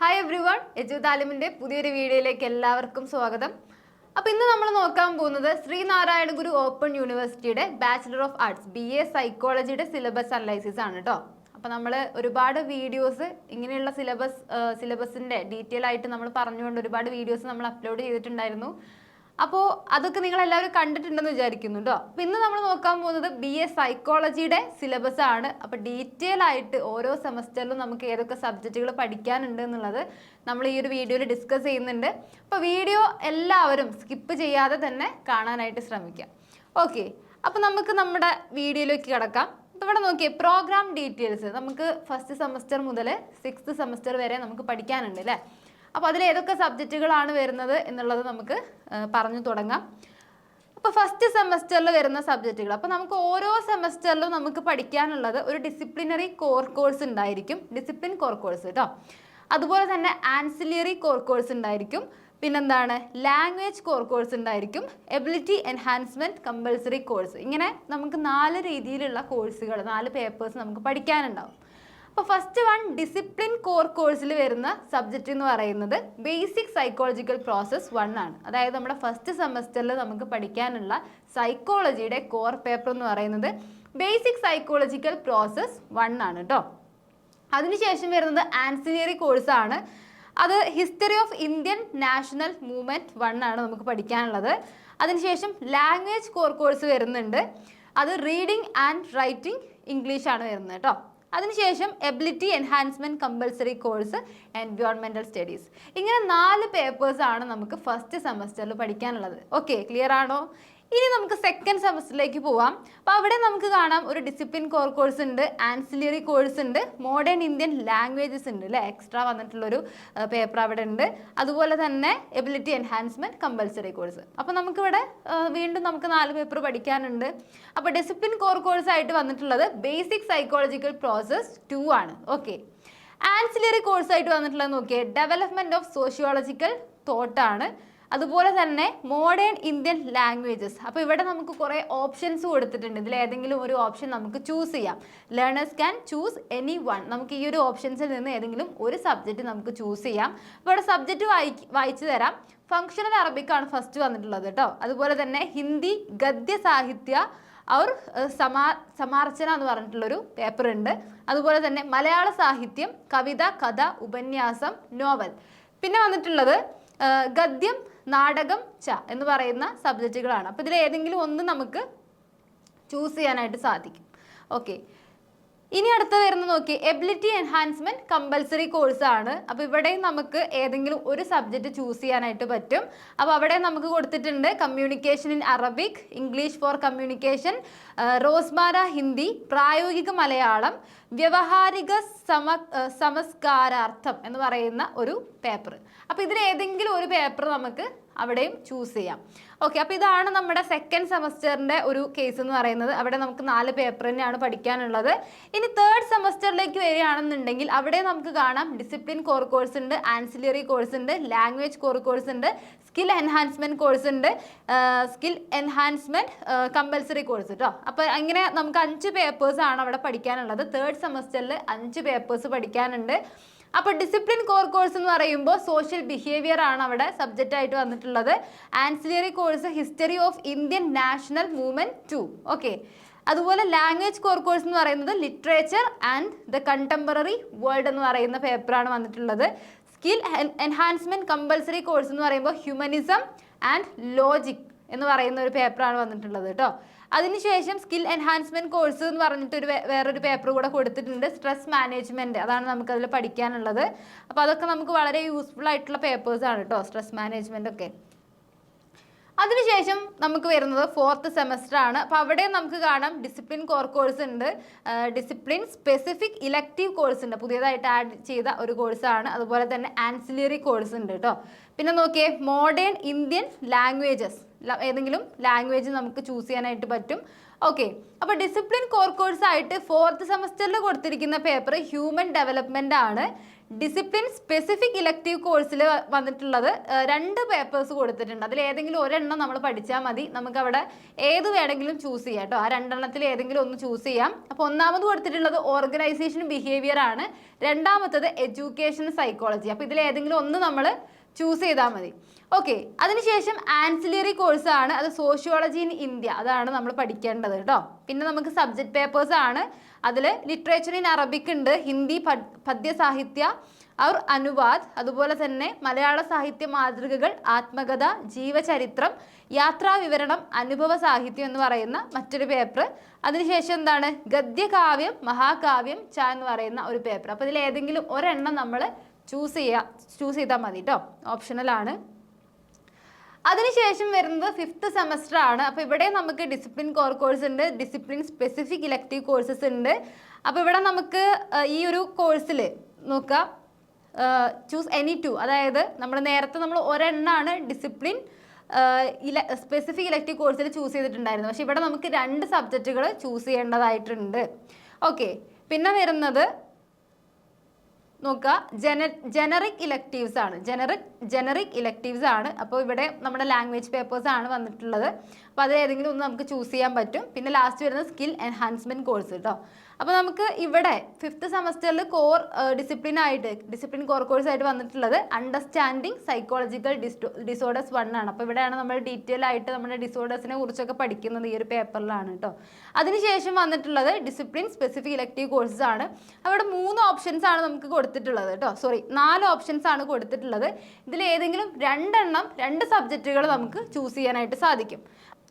Hi every one എജു പുതിയൊരു വീഡിയോയിലേക്ക് എല്ലാവർക്കും സ്വാഗതം. അപ്പോൾ ഇന്ന് നമ്മൾ നോക്കാൻ പോകുന്നത് ശ്രീനാരായണ ഗുരു ഓപ്പൺ യൂണിവേഴ്സിറ്റിയുടെ bachelor of arts B A സൈക്കോളജിയുടെ syllabus analysis ആണ് കേട്ടോ അപ്പോൾ നമ്മൾ ഒരുപാട് വീഡിയോസ് ഇങ്ങനെയുള്ള സിലബസ് സിലബസിന്റെ ഡീറ്റെയിൽ ആയിട്ട് നമ്മൾ പറഞ്ഞുകൊണ്ട് ഒരുപാട് വീഡിയോസ് നമ്മൾ അപ്ലോഡ് ചെയ്തിട്ടുണ്ടായിരുന്നു. അപ്പോൾ അതൊക്കെ നിങ്ങൾ എല്ലാവരും കണ്ടിട്ടുണ്ടെന്ന് വിചാരിക്കുന്നുണ്ടോ അപ്പോൾ ഇന്ന് നമ്മൾ നോക്കാൻ പോകുന്നത് ബി എ സൈക്കോളജിയുടെ സിലബസ് ആണ്. അപ്പോൾ ഡീറ്റെയിൽ ആയിട്ട് ഓരോ സെമസ്റ്ററിലും നമുക്ക് ഏതൊക്കെ സബ്ജക്റ്റുകൾ പഠിക്കാനുണ്ട് എന്നുള്ളത് നമ്മൾ ഈ ഒരു വീഡിയോയിൽ ഡിസ്കസ് ചെയ്യുന്നുണ്ട്. അപ്പോൾ വീഡിയോ എല്ലാവരും സ്കിപ്പ് ചെയ്യാതെ തന്നെ കാണാനായിട്ട് ശ്രമിക്കാം. ഓക്കെ അപ്പോൾ നമുക്ക് നമ്മുടെ വീഡിയോയിലേക്ക് കിടക്കാം. ഇവിടെ നോക്കിയേ പ്രോഗ്രാം ഡീറ്റെയിൽസ് നമുക്ക് ഫസ്റ്റ് സെമസ്റ്റർ മുതൽ സിക്സ്ത് സെമസ്റ്റർ വരെ നമുക്ക് പഠിക്കാനുണ്ട് അല്ലേ അപ്പോൾ അതിൽ ഏതൊക്കെ സബ്ജക്റ്റുകളാണ് വരുന്നത് എന്നുള്ളത് നമുക്ക് പറഞ്ഞു തുടങ്ങാം. അപ്പോൾ ഫസ്റ്റ് സെമസ്റ്ററിൽ വരുന്ന സബ്ജക്റ്റുകൾ. അപ്പോൾ നമുക്ക് ഓരോ സെമസ്റ്ററിലും നമുക്ക് പഠിക്കാനുള്ളത് ഒരു ഡിസിപ്ലിനറി കോർ കോഴ്സ് ഉണ്ടായിരിക്കും. ഡിസിപ്ലിൻ കോർ കോഴ്സ് കേട്ടോ അതുപോലെ തന്നെ ആൻസിലിയറി കോർ കോഴ്സ് ഉണ്ടായിരിക്കും. പിന്നെന്താണ്? ലാംഗ്വേജ് കോർ കോഴ്സ് ഉണ്ടായിരിക്കും. എബിലിറ്റി എൻഹാൻസ്മെന്റ് കമ്പൽസറി കോഴ്സ് ഇങ്ങനെ നമുക്ക് നാല് രീതിയിലുള്ള കോഴ്സുകൾ നാല് പേപ്പേഴ്സ് നമുക്ക് പഠിക്കാനുണ്ടാവും. അപ്പോൾ ഫസ്റ്റ് വൺ ഡിസിപ്ലിൻ കോർ കോഴ്സിൽ വരുന്ന സബ്ജക്റ്റ് എന്ന് പറയുന്നത് ബേസിക് സൈക്കോളജിക്കൽ പ്രോസസ്സ് വൺ ആണ്. അതായത് നമ്മുടെ ഫസ്റ്റ് സെമസ്റ്ററിൽ നമുക്ക് പഠിക്കാനുള്ള സൈക്കോളജിയുടെ കോർ പേപ്പർ എന്ന് പറയുന്നത് ബേസിക് സൈക്കോളജിക്കൽ പ്രോസസ്സ് വൺ ആണ് കേട്ടോ അതിനുശേഷം വരുന്നത് ആൻസിലിയറി കോഴ്സാണ് അത് history of Indian national movement one ആണ് നമുക്ക് പഠിക്കാനുള്ളത്. അതിനുശേഷം ലാംഗ്വേജ് കോർ കോഴ്സ് വരുന്നുണ്ട്. അത് റീഡിംഗ് ആൻഡ് റൈറ്റിംഗ് ഇംഗ്ലീഷാണ് വരുന്നത് കേട്ടോ അതിനുശേഷം എബിലിറ്റി എൻഹാൻസ്മെന്റ് കമ്പൽസറി കോഴ്സ് എൻവയോൺമെന്റൽ സ്റ്റഡീസ് ഇങ്ങനെ നാല് പേപ്പേഴ്സാണ് നമുക്ക് ഫസ്റ്റ് സെമസ്റ്ററിൽ പഠിക്കാനുള്ളത്. ഓക്കെ ക്ലിയർ ആണോ? ഇനി നമുക്ക് സെക്കൻഡ് സെമസ്റ്ററിലേക്ക് പോവാം. അപ്പോൾ അവിടെ നമുക്ക് കാണാം ഒരു ഡിസിപ്ലിൻ കോർ കോഴ്സ് ഉണ്ട് ആൻസിലറി കോഴ്സ് ഉണ്ട് മോഡേൺ ഇന്ത്യൻ ലാംഗ്വേജസ് ഉണ്ട് അല്ലേ എക്സ്ട്രാ വന്നിട്ടുള്ളൊരു പേപ്പർ അവിടെ ഉണ്ട്. അതുപോലെ തന്നെ എബിലിറ്റി എൻഹാൻസ്മെന്റ് കമ്പൽസറി കോഴ്സ് അപ്പോൾ നമുക്കിവിടെ വീണ്ടും നമുക്ക് നാല് പേപ്പർ പഠിക്കാനുണ്ട്. അപ്പോൾ ഡിസിപ്ലിൻ കോർ കോഴ്സ് ആയിട്ട് വന്നിട്ടുള്ളത് ബേസിക് സൈക്കോളജിക്കൽ പ്രോസസ് ടു ആണ്. ഓക്കെ ആൻസിലറി കോഴ്സ് ആയിട്ട് വന്നിട്ടുള്ളത് നോക്കിയേ ഡെവലപ്മെന്റ് ഓഫ് സോഷ്യോളജിക്കൽ തോട്ടാണ് അതുപോലെ തന്നെ മോഡേൺ ഇന്ത്യൻ ലാംഗ്വേജസ് അപ്പോൾ ഇവിടെ നമുക്ക് കുറേ ഓപ്ഷൻസ് കൊടുത്തിട്ടുണ്ട്. ഇതിൽ ഏതെങ്കിലും ഒരു ഓപ്ഷൻ നമുക്ക് ചൂസ് ചെയ്യാം. Learners can choose any one നമുക്ക് ഈ ഒരു ഓപ്ഷൻസിൽ നിന്ന് ഏതെങ്കിലും ഒരു സബ്ജക്റ്റ് നമുക്ക് ചൂസ് ചെയ്യാം. അപ്പോൾ ഇവിടെ സബ്ജക്റ്റ് വായി വായിച്ചു തരാം. ഫങ്ഷണൽ അറബിക്കാണ് ഫസ്റ്റ് വന്നിട്ടുള്ളത് കേട്ടോ. അതുപോലെ തന്നെ ഹിന്ദി ഗദ്യ സാഹിത്യ അവർ സമാ സമാർച്ചന എന്ന് പറഞ്ഞിട്ടുള്ളൊരു പേപ്പർ ഉണ്ട്. അതുപോലെ തന്നെ മലയാള സാഹിത്യം കവിത കഥ ഉപന്യാസം നോവൽ പിന്നെ വന്നിട്ടുള്ളത് ഗദ്യം നാടകം ച എന്ന് പറയുന്ന സബ്ജക്റ്റുകളാണ് അപ്പോൾ ഇതിൽ ഏതെങ്കിലും ഒന്ന് നമുക്ക് ചൂസ് ചെയ്യാനായിട്ട് സാധിക്കും. ഓക്കെ ഇനി അടുത്ത വരുന്ന നോക്കി എബിലിറ്റി എൻഹാൻസ്മെന്റ് കമ്പൽസറി കോഴ്സ് ആണ്. അപ്പോൾ ഇവിടെയും നമുക്ക് ഏതെങ്കിലും ഒരു സബ്ജക്റ്റ് ചൂസ് ചെയ്യാനായിട്ട് പറ്റും. അപ്പോൾ അവിടെ നമുക്ക് കൊടുത്തിട്ടുണ്ട് communication in Arabic English for communication Rozmarra Hindi പ്രായോഗിക മലയാളം വ്യവഹാരിക സമ സമസ്കാരാർത്ഥം എന്ന് പറയുന്ന ഒരു പേപ്പർ അപ്പോൾ ഇതിൽ ഏതെങ്കിലും ഒരു പേപ്പർ നമുക്ക് അവിടെയും ചൂസ് ചെയ്യാം. ഓക്കെ അപ്പോൾ ഇതാണ് നമ്മുടെ സെക്കൻഡ് സെമസ്റ്ററിന്റെ ഒരു കേസ് എന്ന് പറയുന്നത്. അവിടെ നമുക്ക് നാല് പേപ്പർ തന്നെയാണ് പഠിക്കാനുള്ളത്. ഇനി തേർഡ് സെമസ്റ്ററിലേക്ക് വരികയാണെന്നുണ്ടെങ്കിൽ അവിടെ നമുക്ക് കാണാം ഡിസിപ്ലിൻ കോർ കോഴ്സ് ഉണ്ട് ആൻസിലറി കോഴ്സ് ഉണ്ട് ലാംഗ്വേജ് കോർ കോഴ്സ് ഉണ്ട് സ്കിൽ എൻഹാൻസ്മെന്റ് കോഴ്സ് ഉണ്ട് സ്കിൽ എൻഹാൻസ്മെന്റ് കമ്പൽസറി കോഴ്സ് കേട്ടോ അപ്പോൾ അങ്ങനെ നമുക്ക് അഞ്ച് പേപ്പേഴ്സ് ആണ് അവിടെ പഠിക്കാനുള്ളത്. തേർഡ് സെമസ്റ്ററിൽ അഞ്ച് പേപ്പേഴ്സ് പഠിക്കാനുണ്ട്. അപ്പോൾ ഡിസിപ്ലിൻ കോർ കോഴ്സ് എന്ന് പറയുമ്പോൾ സോഷ്യൽ ബിഹേവിയർ ആണ് അവിടെ സബ്ജക്റ്റ് ആയിട്ട് വന്നിട്ടുള്ളത്. Ancillary course history of Indian national movement two okay അതുപോലെ ലാംഗ്വേജ് കോർ കോഴ്സ് എന്ന് പറയുന്നത് literature and the contemporary world എന്ന് പറയുന്ന പേപ്പറാണ് വന്നിട്ടുള്ളത്. സ്കിൽ എൻഹാൻസ്മെന്റ് കമ്പൽസറി കോഴ്സ് എന്ന് പറയുമ്പോൾ ഹ്യൂമനിസം ആൻഡ് ലോജിക് എന്ന് പറയുന്ന ഒരു പേപ്പറാണ് വന്നിട്ടുള്ളത് കേട്ടോ. അതിനുശേഷം സ്കിൽ എൻഹാൻസ്മെന്റ് കോഴ്സ് എന്ന് പറഞ്ഞിട്ട് ഒരു വേറൊരു പേപ്പർ കൂടെ കൊടുത്തിട്ടുണ്ട്. സ്ട്രെസ് മാനേജ്മെന്റ് അതാണ് നമുക്ക് അതിൽ പഠിക്കാനുള്ളത്. അപ്പോൾ അതൊക്കെ നമുക്ക് വളരെ യൂസ്ഫുൾ ആയിട്ടുള്ള പേപ്പേഴ്സ് ആണ് കേട്ടോ സ്ട്രെസ് മാനേജ്മെന്റ് ഒക്കെ. അതിനുശേഷം നമുക്ക് വരുന്നത് ഫോർത്ത് സെമസ്റ്റർ ആണ്. അപ്പോൾ അവിടെ നമുക്ക് കാണാം ഡിസിപ്ലിൻ കോർ കോഴ്സ് ഉണ്ട്. ഡിസിപ്ലിൻ സ്പെസിഫിക് ഇലക്റ്റീവ് കോഴ്സ് ഉണ്ട്. പുതിയതായിട്ട് ആഡ് ചെയ്ത ഒരു കോഴ്സാണ് അതുപോലെ തന്നെ ആൻസിലറി കോഴ്സ് ഉണ്ട് കേട്ടോ. പിന്നെ നോക്കിയേ മോഡേൺ ഇന്ത്യൻ ലാംഗ്വേജസ് ഏതെങ്കിലും ലാംഗ്വേജ് നമുക്ക് ചൂസ് ചെയ്യാനായിട്ട് പറ്റും. ഓക്കെ അപ്പോൾ ഡിസിപ്ലിൻ കോർ കോഴ്സ് ആയിട്ട് ഫോർത്ത് സെമസ്റ്ററിൽ കൊടുത്തിരിക്കുന്ന പേപ്പർ ഹ്യൂമൻ ഡെവലപ്മെന്റ് ആണ്. ഡിസിപ്ലിൻ സ്പെസിഫിക് ഇലക്റ്റീവ് കോഴ്സിൽ വന്നിട്ടുള്ളത് രണ്ട് പേപ്പേഴ്സ് കൊടുത്തിട്ടുണ്ട്. അതിൽ ഏതെങ്കിലും ഒരെണ്ണം നമ്മൾ പഠിച്ചാൽ മതി. നമുക്ക് അവിടെ ഏത് വേണമെങ്കിലും ചൂസ് ചെയ്യാം കേട്ടോ ആ രണ്ടെണ്ണത്തിൽ ഏതെങ്കിലും ഒന്ന് ചൂസ് ചെയ്യാം. അപ്പോൾ ഒന്നാമത് കൊടുത്തിട്ടുള്ളത് ഓർഗനൈസേഷൻ ബിഹേവിയർ ആണ്. രണ്ടാമത്തത് എഡ്യൂക്കേഷൻ സൈക്കോളജി അപ്പോൾ ഇതിൽ ഏതെങ്കിലും ഒന്ന് നമ്മൾ ചൂസ് ചെയ്താൽ മതി. ഓക്കെ അതിനുശേഷം ആൻസിലറി കോഴ്സാണ് അത് സോഷ്യോളജി ഇൻ ഇന്ത്യ അതാണ് നമ്മൾ പഠിക്കേണ്ടത് കേട്ടോ. പിന്നെ നമുക്ക് സബ്ജക്ട് പേപ്പേഴ്സ് ആണ്. അതിൽ ലിറ്ററേച്ചർ ഇൻ അറബിക് ഉണ്ട് ഹിന്ദി പദ്- പദ്യസാഹിത്യ അവർ അനുവാദ് അതുപോലെ തന്നെ മലയാള സാഹിത്യ മാതൃകകൾ ആത്മകഥ ജീവചരിത്രം യാത്രാ വിവരണം അനുഭവ സാഹിത്യം എന്ന് പറയുന്ന മറ്റൊരു പേപ്പർ അതിനുശേഷം എന്താണ്? ഗദ്യകാവ്യം മഹാകാവ്യം ച എന്ന് പറയുന്ന ഒരു പേപ്പർ അപ്പോൾ ഇതിൽ ഏതെങ്കിലും ഒരെണ്ണം നമ്മൾ ചൂസ് ചെയ്യുക ചൂസ് ചെയ്താൽ മതി കേട്ടോ ഓപ്ഷണലാണ് അതിനുശേഷം വരുന്നത് ഫിഫ്ത്ത് സെമസ്റ്റർ ആണ്. അപ്പോൾ ഇവിടെ നമുക്ക് ഡിസിപ്ലിൻ കോർ കോഴ്സ് ഉണ്ട് ഡിസിപ്ലിൻ സ്പെസിഫിക് ഇലക്റ്റീവ് കോഴ്സസ് ഉണ്ട്. അപ്പോൾ ഇവിടെ നമുക്ക് ഈ ഒരു കോഴ്സിൽ നോക്കുക ചൂസ് എനി ടു അതായത് നമ്മൾ നേരത്തെ നമ്മൾ ഒരെണ്ണമാണ് ഡിസിപ്ലിൻ ഇല സ്പെസിഫിക് ഇലക്റ്റീവ് കോഴ്സിൽ ചൂസ് ചെയ്തിട്ടുണ്ടായിരുന്നു പക്ഷേ ഇവിടെ നമുക്ക് രണ്ട് സബ്ജക്റ്റുകൾ ചൂസ് ചെയ്യേണ്ടതായിട്ടുണ്ട്. ഓക്കെ പിന്നെ വരുന്നത് നോക്കുക. ജന ജനറിക് ഇലക്റ്റീവ്സ് ആണ്. ജനറിക് ജനറിക് ഇലക്റ്റീവ്സ് ആണ്. അപ്പോൾ ഇവിടെ നമ്മുടെ ലാംഗ്വേജ് പേപ്പേഴ്സ് ആണ് വന്നിട്ടുള്ളത്. അപ്പോൾ അത് ഏതെങ്കിലും ഒന്ന് നമുക്ക് ചൂസ് ചെയ്യാൻ പറ്റും. പിന്നെ ലാസ്റ്റ് വരുന്ന സ്കിൽ എൻഹാൻസ്മെന്റ് കോഴ്സ് കേട്ടോ അപ്പോൾ നമുക്ക് ഇവിടെ ഫിഫ്ത്ത് സെമസ്റ്ററിൽ കോർ ഡിസിപ്ലിൻ ആയിട്ട് ഡിസിപ്ലിൻ കോർ കോഴ്സ് ആയിട്ട് വന്നിട്ടുള്ളത് അണ്ടർസ്റ്റാൻഡിങ് സൈക്കോളജിക്കൽ ഡിസോർഡേഴ്സ് വൺ ആണ്. അപ്പോൾ ഇവിടെയാണ് നമ്മൾ ഡീറ്റെയിൽ ആയിട്ട് നമ്മുടെ ഡിസോർഡേഴ്സിനെ കുറിച്ചൊക്കെ പഠിക്കുന്നത് ഈ ഒരു പേപ്പറിലാണ് കേട്ടോ അതിനുശേഷം വന്നിട്ടുള്ളത് ഡിസിപ്ലിൻ സ്പെസിഫിക് ഇലക്റ്റീവ് കോഴ്സസ് ആണ്. അവിടെ മൂന്ന് ഓപ്ഷൻസ് ആണ് നമുക്ക് കൊടുത്തിട്ടുള്ളത് കേട്ടോ സോറി നാല് ഓപ്ഷൻസ് ആണ് കൊടുത്തിട്ടുള്ളത്. ഇതിൽ ഏതെങ്കിലും രണ്ടെണ്ണം രണ്ട് സബ്ജക്റ്റുകൾ നമുക്ക് ചൂസ് ചെയ്യാനായിട്ട് സാധിക്കും.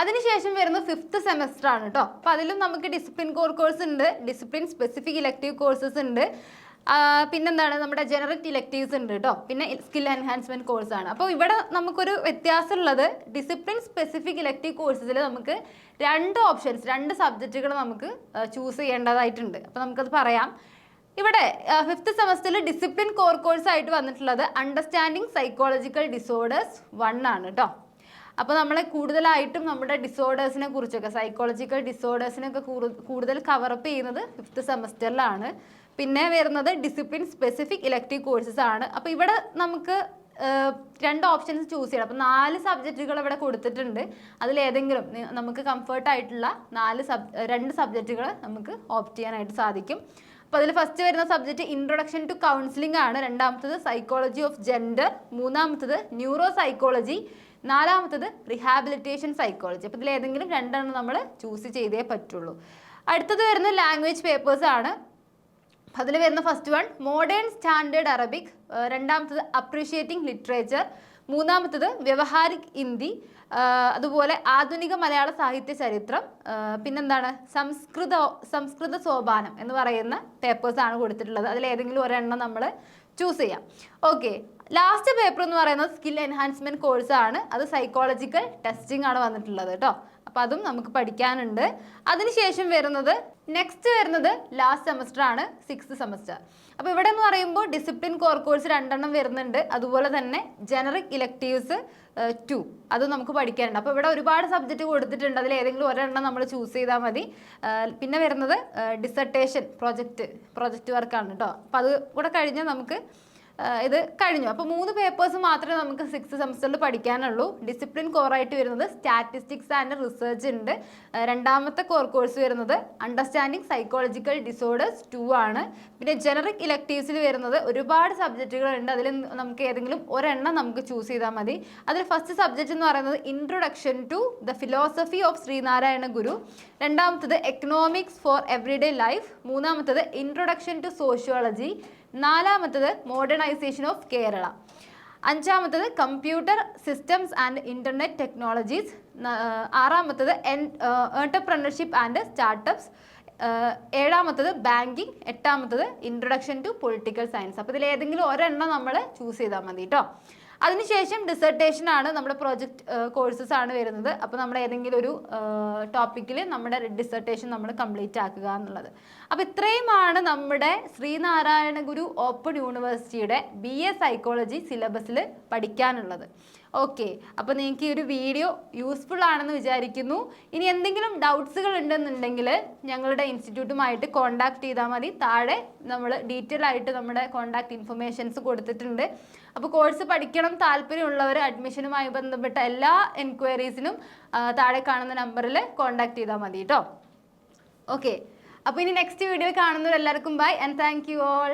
അതിനുശേഷം വരുന്ന ഫിഫ്ത്ത് സെമസ്റ്റർ ആണ് കേട്ടോ അപ്പോൾ അതിലും നമുക്ക് ഡിസിപ്ലിൻ കോർ കോഴ്സ് ഉണ്ട് ഡിസിപ്ലിൻ സ്പെസിഫിക് ഇലക്റ്റീവ് കോഴ്സസ് ഉണ്ട്. പിന്നെന്താണ് നമ്മുടെ ജനറിക് ഇലക്റ്റീവ്സ് ഉണ്ട് കേട്ടോ പിന്നെ സ്കിൽ എൻഹാൻസ്മെന്റ് കോഴ്സാണ് അപ്പോൾ ഇവിടെ നമുക്കൊരു വ്യത്യാസമുള്ളത് ഡിസിപ്ലിൻ സ്പെസിഫിക് ഇലക്റ്റീവ് കോഴ്സസിൽ നമുക്ക് രണ്ട് ഓപ്ഷൻസ് രണ്ട് സബ്ജക്റ്റുകൾ നമുക്ക് ചൂസ് ചെയ്യേണ്ടതായിട്ടുണ്ട്. അപ്പോൾ നമുക്കത് പറയാം. ഇവിടെ ഫിഫ്ത്ത് സെമസ്റ്ററിൽ ഡിസിപ്ലിൻ കോർ കോഴ്സായിട്ട് വന്നിട്ടുള്ളത് അണ്ടർസ്റ്റാൻഡിങ് സൈക്കോളജിക്കൽ ഡിസോർഡേഴ്സ് വൺ ആണ് കേട്ടോ അപ്പോൾ നമ്മളെ കൂടുതലായിട്ടും നമ്മുടെ ഡിസോർഡേഴ്സിനെ കുറിച്ചൊക്കെ സൈക്കോളജിക്കൽ ഡിസോർഡേഴ്സിനൊക്കെ കൂടുതൽ കവറപ്പ് ചെയ്യുന്നത് ഫിഫ്ത്ത് സെമസ്റ്ററിലാണ് പിന്നെ വരുന്നത് ഡിസിപ്ലിൻ സ്പെസിഫിക് ഇലക്റ്റീവ് കോഴ്സസ് ആണ്. അപ്പോൾ ഇവിടെ നമുക്ക് രണ്ട് ഓപ്ഷൻസ് ചൂസ് ചെയ്യണം. അപ്പോൾ നാല് സബ്ജക്റ്റുകൾ ഇവിടെ കൊടുത്തിട്ടുണ്ട്. അതിലേതെങ്കിലും ഏതെങ്കിലും നമുക്ക് കംഫർട്ട് ആയിട്ടുള്ള നാല് സബ് രണ്ട് സബ്ജക്റ്റുകൾ നമുക്ക് ഓപ്റ്റ് ചെയ്യാനായിട്ട് സാധിക്കും. അപ്പോൾ അതിൽ ഫസ്റ്റ് വരുന്ന സബ്ജക്റ്റ് ഇൻട്രൊഡക്ഷൻ ടു കൗൺസിലിംഗ് ആണ്. രണ്ടാമത്തത് സൈക്കോളജി ഓഫ് ജെൻഡർ മൂന്നാമത്തത് ന്യൂറോ സൈക്കോളജി നാലാമത്തത് റിഹാബിലിറ്റേഷൻ സൈക്കോളജി അപ്പോൾ ഇതിൽ ഏതെങ്കിലും രണ്ടെണ്ണം നമ്മൾ ചൂസ് ചെയ്തേ പറ്റുള്ളൂ. അടുത്തത് വരുന്ന ലാംഗ്വേജ് പേപ്പേഴ്സ് ആണ്. അതിൽ വരുന്ന first one modern standard Arabic രണ്ടാമത്തത് അപ്രീഷിയേറ്റിംഗ് ലിറ്ററേച്ചർ മൂന്നാമത്തത് വ്യവഹാരിക് ഹിന്ദി. അതുപോലെ ആധുനിക മലയാള സാഹിത്യ ചരിത്രം. പിന്നെന്താണ്? സംസ്കൃത സംസ്കൃത സോപാനം എന്ന് പറയുന്ന പേപ്പേഴ്സാണ് കൊടുത്തിട്ടുള്ളത്. അതിൽ ഏതെങ്കിലും ഒരെണ്ണം നമ്മൾ ചൂസ് ചെയ്യാം. ഓക്കെ ലാസ്റ്റ് പേപ്പർ എന്ന് പറയുന്നത് സ്കിൽ എൻഹാൻസ്മെന്റ് കോഴ്സ് ആണ്. അത് സൈക്കോളജിക്കൽ ടെസ്റ്റിംഗ് ആണ് വന്നിട്ടുള്ളത് കേട്ടോ. അപ്പോൾ അതും നമുക്ക് പഠിക്കാനുണ്ട്. അതിനുശേഷം വരുന്നത് നെക്സ്റ്റ് വരുന്നത് ലാസ്റ്റ് സെമസ്റ്റർ ആണ് സിക്സ് സെമസ്റ്റർ അപ്പോൾ ഇവിടെ എന്ന് പറയുമ്പോൾ ഡിസിപ്ലിൻ കോർ കോഴ്സ് രണ്ടെണ്ണം വരുന്നുണ്ട്. അതുപോലെ തന്നെ ജനറിക് ഇലക്റ്റീവ്സ് ടു അത് നമുക്ക് പഠിക്കാനുണ്ട്. അപ്പോൾ ഇവിടെ ഒരുപാട് സബ്ജക്റ്റ് കൊടുത്തിട്ടുണ്ട്. അതിൽ ഏതെങ്കിലും ഒരെണ്ണം നമ്മൾ ചൂസ് ചെയ്താൽ മതി. പിന്നെ വരുന്നത് ഡിസർട്ടേഷൻ പ്രോജക്റ്റ് പ്രോജക്റ്റ് വർക്കാണ് കേട്ടോ. അപ്പോൾ അത് കൂടെ കഴിഞ്ഞാൽ നമുക്ക് ഇത് കഴിഞ്ഞു. അപ്പോൾ മൂന്ന് പേപ്പേഴ്സ് മാത്രമേ നമുക്ക് സിക്സ് സെമസ്റ്ററിൽ പഠിക്കാനുള്ളൂ. ഡിസിപ്ലിൻ കോറായിട്ട് വരുന്നത് സ്റ്റാറ്റിസ്റ്റിക്സ് ആൻഡ് റിസർച്ച് ഉണ്ട്. രണ്ടാമത്തെ കോർ കോഴ്സ് വരുന്നത് അണ്ടർസ്റ്റാൻഡിങ് സൈക്കോളജിക്കൽ ഡിസോർഡേഴ്സ് ടു ആണ്. പിന്നെ ജനറിക് ഇലക്ടീവ്സിൽ വരുന്നത് ഒരുപാട് സബ്ജക്റ്റുകളുണ്ട് അതിൽ നമുക്ക് ഏതെങ്കിലും ഒരെണ്ണം നമുക്ക് ചൂസ് ചെയ്താൽ മതി. അതിൽ ഫസ്റ്റ് സബ്ജക്റ്റ് എന്ന് പറയുന്നത് introduction to the philosophy of Sree Narayana Guru. രണ്ടാമത്തത് എക്കണോമിക്സ് ഫോർ എവറിഡേ ലൈഫ് മൂന്നാമത്തത് ഇൻട്രൊഡക്ഷൻ ടു സോഷ്യോളജി നാലാമത്തത് മോഡേണൈസേഷൻ ഓഫ് കേരള. അഞ്ചാമത്തത് computer systems and internet technologies ആറാമത്തത് entrepreneurship and startups ഏഴാമത്തത് ബാങ്കിങ് എട്ടാമത്തത് ഇൻട്രൊഡക്ഷൻ ടു പൊളിറ്റിക്കൽ സയൻസ് അപ്പോൾ ഇതിൽ ഏതെങ്കിലും ഒരെണ്ണം നമ്മൾ ചൂസ് ചെയ്താൽ മതി കേട്ടോ അതിനുശേഷം ഡിസർട്ടേഷൻ ആണ് നമ്മുടെ പ്രോജക്റ്റ് കോഴ്സസ് ആണ് വരുന്നത്. അപ്പോൾ നമ്മൾ ഏതെങ്കിലും ഒരു ടോപ്പിക്കിൽ നമ്മുടെ ഡിസർട്ടേഷൻ നമ്മൾ കംപ്ലീറ്റ് ആക്കുക എന്നുള്ളത്. അപ്പോൾ ഇത്രയുമാണ് നമ്മുടെ ശ്രീനാരായണ ഗുരു ഓപ്പൺ യൂണിവേഴ്സിറ്റിയുടെ ബി എ സൈക്കോളജി സിലബസിൽ പഠിക്കാനുള്ളത്. ഓക്കെ അപ്പോൾ നിങ്ങൾക്ക് ഈ ഒരു വീഡിയോ യൂസ്ഫുൾ ആണെന്ന് വിചാരിക്കുന്നു. ഇനി എന്തെങ്കിലും ഡൗട്ട്സുകൾ ഉണ്ടെന്നുണ്ടെങ്കിൽ ഞങ്ങളുടെ ഇൻസ്റ്റിറ്റ്യൂട്ടുമായിട്ട് കോൺടാക്ട് ചെയ്താൽ മതി. താഴെ നമ്മൾ ഡീറ്റെയിൽ ആയിട്ട് നമ്മുടെ കോൺടാക്ട് ഇൻഫർമേഷൻസ് കൊടുത്തിട്ടുണ്ട്. അപ്പോൾ കോഴ്സ് പഠിക്കണം താല്പര്യമുള്ളവർ അഡ്മിഷനുമായി ബന്ധപ്പെട്ട എല്ലാ എൻക്വയറീസിനും താഴെ കാണുന്ന നമ്പറിൽ കോൺടാക്ട് ചെയ്താൽ മതി കേട്ടോ ഓക്കെ അപ്പോൾ ഇനി next video കാണുന്നവരെല്ലാവർക്കും bye and thank you all